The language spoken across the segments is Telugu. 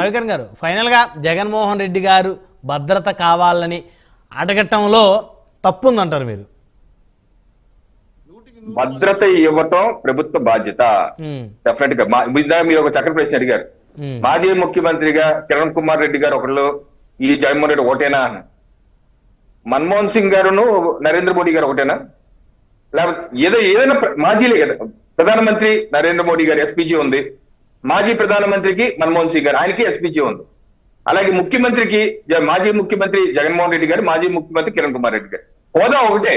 రవికరణ్ గారు ఫైనల్గా జగన్మోహన్ రెడ్డి గారు భద్రత కావాలని అడగటంలో తప్పు ఉందంటారు మీరు. భద్రత ఇవ్వటం ప్రభుత్వ బాధ్యత. డెఫినెట్గా. మీరు ఒక చక్కటి ప్రశ్న అడిగారు. మాజీ ముఖ్యమంత్రిగా కిరణ్ కుమార్ రెడ్డి గారు ఒకళ్ళు ఈ జగన్మోహన్ రెడ్డి ఒకటేనా? మన్మోహన్ సింగ్ గారును నరేంద్ర మోడీ గారు ఒకటేనా? లేకపోతే ఏదో ఏదైనా మాజీలే కదా. ప్రధానమంత్రి నరేంద్ర మోడీ గారు ఎస్పీజీ ఉంది. మాజీ ప్రధానమంత్రికి మన్మోహన్ సింగ్ గారు ఆయనకి ఎస్పీజీ ఉంది. అలాగే ముఖ్యమంత్రికి మాజీ ముఖ్యమంత్రి జగన్మోహన్ రెడ్డి గారు మాజీ ముఖ్యమంత్రి కిరణ్ కుమార్ రెడ్డి గారు. హోదా ఒకటే.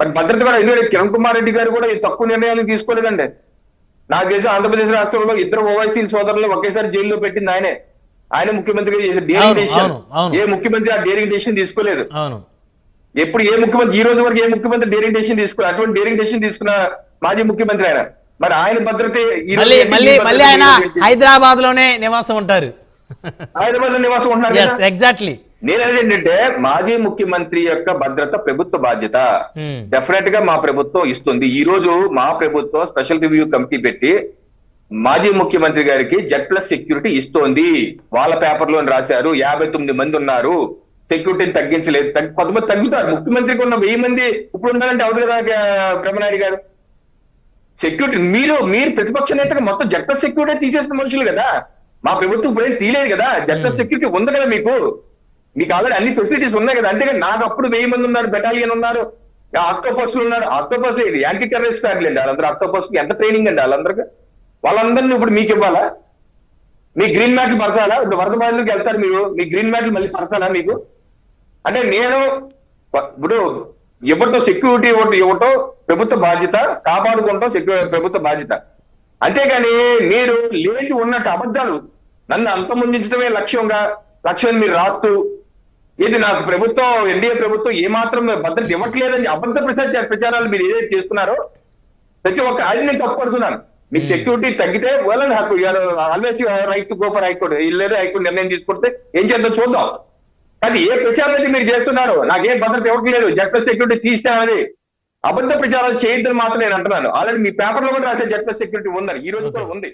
మరి భద్రత కూడా ఎందుకంటే కిరణ్ కుమార్ రెడ్డి గారు కూడా ఈ తక్కువ నిర్ణయాలు తీసుకోలేదండి. నాకు తెలిసి ఆంధ్రప్రదేశ్ రాష్ట్రంలో ఇద్దరు ఓవైసీ సోదరులు ఒకేసారి జైల్లో పెట్టింది ఆయనే. ఆయన ముఖ్యమంత్రిగా చేసే డేరింగ్ డెసిషన్. ఏ ముఖ్యమంత్రి ఆ డేరింగ్ డెసిషన్ తీసుకోలేదు. ఎప్పుడు ఏ ముఖ్యమంత్రి ఈ రోజు వరకు ఏ ముఖ్యమంత్రి డేరింగ్ డెసిషన్ తీసుకున్న అటువంటి డేరింగ్ డెసిషన్ తీసుకున్న మాజీ ముఖ్యమంత్రి ఆయన. మరి ఆయన భద్రత మళ్ళీ ఆయన? హైదరాబాద్లోనే నివాసం ఉంటారు. హైదరాబాద్లో నివాసం ఉంటున్నారు కదా? ఎగ్జాక్ట్లీ నేనేది ఏంటంటే మాజీ ముఖ్యమంత్రి యొక్క భద్రత ప్రభుత్వ బాధ్యత. డెఫినెట్గా మా ప్రభుత్వం ఇస్తుంది. ఈ రోజు మా ప్రభుత్వం స్పెషల్ రివ్యూ కమిటీ పెట్టి మాజీ ముఖ్యమంత్రి గారికి జెడ్ ప్లస్ సెక్యూరిటీ ఇస్తోంది. వాళ్ళ పేపర్లో రాశారు. యాభై తొమ్మిది మంది ఉన్నారు. సెక్యూరిటీని తగ్గించలేదు. తగ్గి- కొంతమంది తగ్గుతారు. ముఖ్యమంత్రికి ఉన్న వెయ్యి మంది ఇప్పుడు ఉన్నారంటే అవుతుంది కదా బ్రహ్మనాయుడు గారు. సెక్యూరిటీ మీరు మీరు ప్రతిపక్ష నేతగా మొత్తం ప్లస్ సెక్యూరిటీ తీసేసిన మనుషులు కదా. మా ప్రభుత్వం ఇప్పుడేం తీయలేదు కదా. ప్లస్ సెక్యూరిటీ ఉంది కదా మీకు? మీకు ఆల్రెడీ అన్ని ఫెసిలిటీస్ ఉన్నాయి కదా. అంతేగా నాకు అప్పుడు వెయ్యి మంది ఉన్నారు బెటాలియన్ ఉన్నారు ఆక్టోపస్ ఉన్నారు. ఆక్టోపస్ యాంటీ టెర్రరిస్ట్ బ్యాగ్లు అండి వాళ్ళందరూ. ఆక్టోపస్కి ఎంత ట్రైనింగ్ అండి వాళ్ళందరికీ? వాళ్ళందరినీ ఇప్పుడు మీకు ఇవ్వాలా? మీ గ్రీన్ మ్యాట్లు పరచాలా? ఇప్పుడు వరద బాధితులకు వెళ్తారు మీరు. మీ గ్రీన్ మ్యాట్లు మళ్ళీ పరచాలా మీకు? అంటే నేను ఇప్పుడు ఇవ్వటం సెక్యూరిటీ ఇవ్వటం ఇవ్వటం ప్రభుత్వ బాధ్యత కాపాడుకోవటం సెక్యూ ప్రభుత్వ బాధ్యత. అంతేగాని మీరు లేచి ఉన్నట్టు అబద్ధాలు నన్ను అంతమొందించడమే లక్ష్యంగా లక్ష్యం మీరు రాస్తూ ఇది నాకు ప్రభుత్వం ఎన్డీఏ ప్రభుత్వం ఏమాత్రం భద్రత ఇవ్వట్లేదని అబద్ధ ప్రచార ప్రచారాలు మీరు ఏదైతే చేస్తున్నారో ప్రతి ఒక్క అది నేను తప్పుపడుతున్నాను. మీకు సెక్యూరిటీ తగ్గితే వాళ్ళని హక్కు always right to go for high court లేదు హైకోర్టు నిర్ణయం తీసుకుంటే ఏం చేద్దాం చూద్దాం. కానీ ఏ ప్రచారం అయితే మీరు చేస్తున్నారు నాకేం భద్రత ఇవ్వట్లేదు జడ్ సెక్యూరిటీ తీస్తానని అబద్ధ ప్రచారాలు చేయొద్దని మాత్రం నేను అంటున్నాను. ఆల్రెడీ మీ పేపర్లో కూడా రాసే జడ్ సెక్యూరిటీ ఉందని. ఈ రోజు కూడా ఉంది.